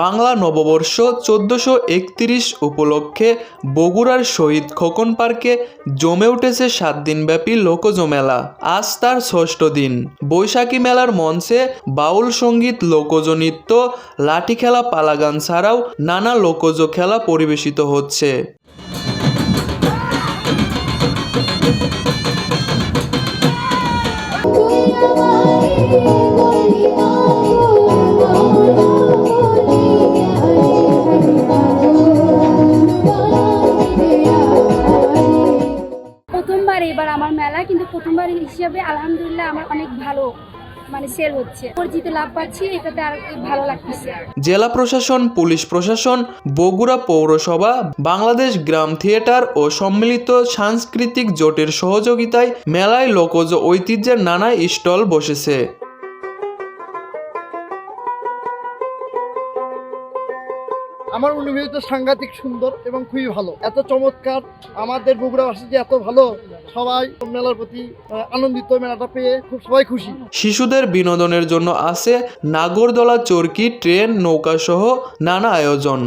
বাংলা নববর্ষ চোদ্দশো একত্রিশ উপলক্ষে বগুড়ার শহীদ খোকন পার্কে জমে উঠেছে সাত দিনব্যাপী লোকজ মেলা আজ তার ষষ্ঠ দিন। বৈশাখী মেলার মঞ্চে বাউল সংগীত লোকজ নৃত্য লাঠি খেলা পালাগান ছাড়াও নানা লোকজ খেলা পরিবেশিত হচ্ছে। প্রথমবার হিসাবে আলহামদুলিল্লাহ আমার অনেক ভালো মানে জেলা প্রশাসন, পুলিশ প্রশাসন, বগুড়া পৌরসভা, বাংলাদেশ গ্রাম থিয়েটার ও সম্মিলিত সাংস্কৃতিক জোটের সহযোগিতায় মেলায় লোকজ ঐতিহ্যের নানা স্টল বসেছে। আমার অনুভূতি সাংঘাতিক সুন্দর এবং খুবই ভালো। এত চমৎকার আমাদের বগুড়াবাসী যে এত ভালো, সবাই মেলার প্রতি আনন্দিত মেলাটা পেয়ে খুব সবাই খুশি। শিশুদের বিনোদনের জন্য আছে নাগরদোলা চরকি, ট্রেন, নৌকা সহ নানা আয়োজন।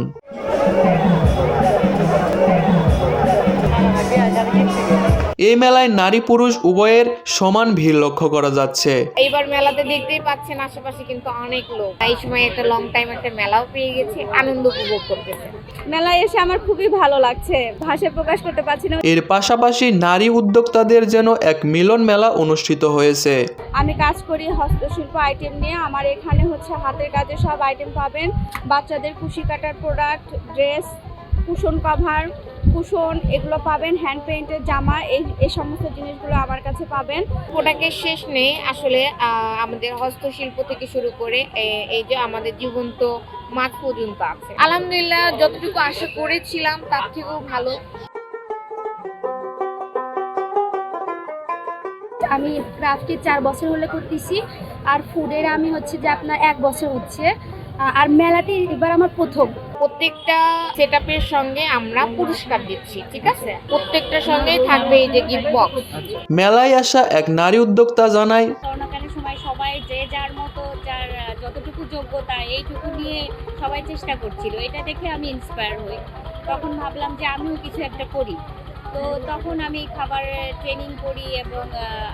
এই মেলায় নারী পুরুষ উভয়ের সমান ভিড় লক্ষ্য করা যাচ্ছে। এইবার মেলাতে দেখতেই পাচ্ছেন আশেপাশে কিন্তু অনেক লোক। এই সময় একটা লং টাইম একটা মেলাও পেয়ে গেছে আনন্দ উপভোগ করতেছে। মেলায় এসে আমার খুবই ভালো লাগছে ভাষায় প্রকাশ করতে পারছি না। এর পাশাপাশি নারী উদ্যোক্তাদের যেন এক মিলন মেলা অনুষ্ঠিত হয়েছে। আমি কাজ করি হস্তশিল্প আইটেম নিয়ে আমার এখানে হচ্ছে হাতের কাজের সব আইটেম পাবেন। বাচ্চাদের কুশি কাটার product dress cushion cover cushion এগুলো পাবেন হ্যান্ড পেইন্টের জামা এই এই সমস্ত জিনিসগুলো আমার কাছে পাবেন। প্রোডাক্টের শেষ নেই আসলে আমাদের হস্তশিল্প থেকে শুরু করে এই যে আমাদের জীবন্ত মাছ পর্যন্ত আছে। আলহামদুলিল্লাহ যতটুকু আশা করেছিলাম তার থেকেও ভালো। আমি ক্রাফটে চার বছর হলে করতেছি আর ফুডের আমি হচ্ছে যে আপনার এক বছর হচ্ছে। আর মেলাতে এবার আমার প্রথম। প্রত্যেকটা সেট সঙ্গে আমরা পুরস্কার দিচ্ছি ঠিক আছে? প্রত্যেকটার সঙ্গেই থাকবে এই যে গিফট বক্স মেলায় আসা এক নারী উদ্যোক্তা জানায় করোনাকালীন সময় সবাই যে যার মতো যার যতটুকু যোগ্যতা এইটুকু নিয়ে সবাই চেষ্টা করছিল। এটা দেখে আমি ইন্সপায়ার হই। তখন ভাবলাম যে আমিও কিছু একটা করি। তো তখন আমি খাবার ট্রেনিং করি এবং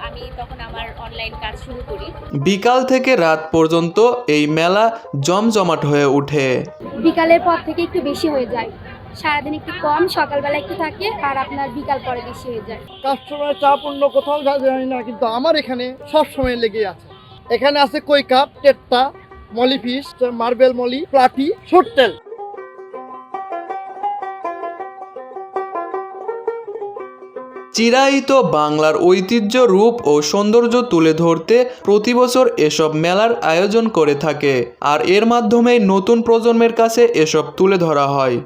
আমি তখন আমার অনলাইন কাজ শুরু করি। বিকাল থেকে রাত পর্যন্ত এই মেলা জমজমাট হয়ে ওঠে। বিকালের পর থেকে একটু বেশি হয়ে যায়। সারাদিন একটু কম সকালবেলা একটু থাকে আর আপনার বিকাল পরে বেশি হয়ে যায়। কাস্টমার চা পণ্য কোথাও জানি না কিন্তু আমার এখানে সব সময় লেগে আছে। এখানে আছে koi carp tetra molly fish marble molly platy শর্টেল চিরায়িত বাংলার ঐতিহ্য রূপ ও সৌন্দর্য তুলে ধরতে প্রতি বছর এসব মেলার আয়োজন করে থাকে, আর এর মাধ্যমেই নতুন প্রজন্মের কাছে এসব তুলে ধরা হয়।